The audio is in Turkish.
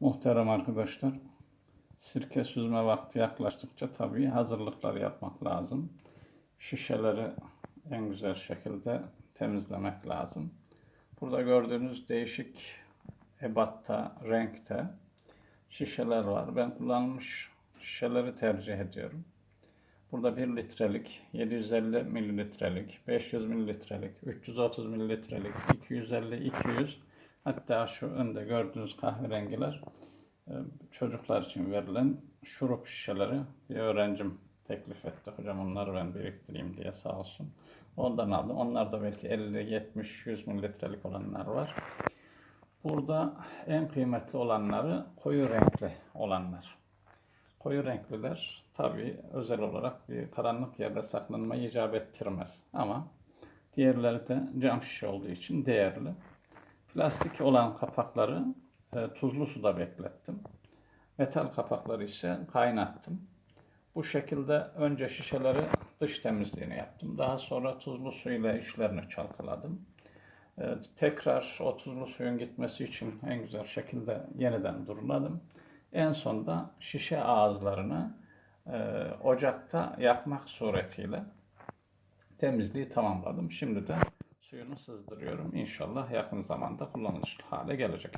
Muhterem arkadaşlar, sirke süzme vakti yaklaştıkça tabii hazırlıklar yapmak lazım. Şişeleri en güzel şekilde temizlemek lazım. Burada gördüğünüz değişik ebatta, renkte şişeler var. Ben kullanılmış şişeleri tercih ediyorum. Burada 1 litrelik, 750 mililitrelik, 500 mililitrelik, 330 mililitrelik, 250, 200 hatta şu önde gördüğünüz kahverengiler e, çocuklar için verilen şurup şişeleri bir öğrencim teklif etti. Hocam onları ben biriktireyim diye sağ olsun. Ondan aldım. Onlar da belki 50, 70, 100 mililitrelik olanlar var. Burada en kıymetli olanları koyu renkli olanlar. Koyu renkliler tabi özel olarak bir karanlık yerde saklanmayı icap ettirmez. Ama diğerleri de cam şişe olduğu için değerli. Plastik olan kapakları e, tuzlu suda beklettim. Metal kapakları ise kaynattım. Bu şekilde önce şişeleri dış temizliğini yaptım. Daha sonra tuzlu suyla içlerini çalkaladım. Ee, tekrar o tuzlu suyun gitmesi için en güzel şekilde yeniden duruladım. En sonda şişe ağızlarını e, ocakta yakmak suretiyle temizliği tamamladım. Şimdi de suyunu sızdırıyorum. İnşallah yakın zamanda kullanılır hale gelecek.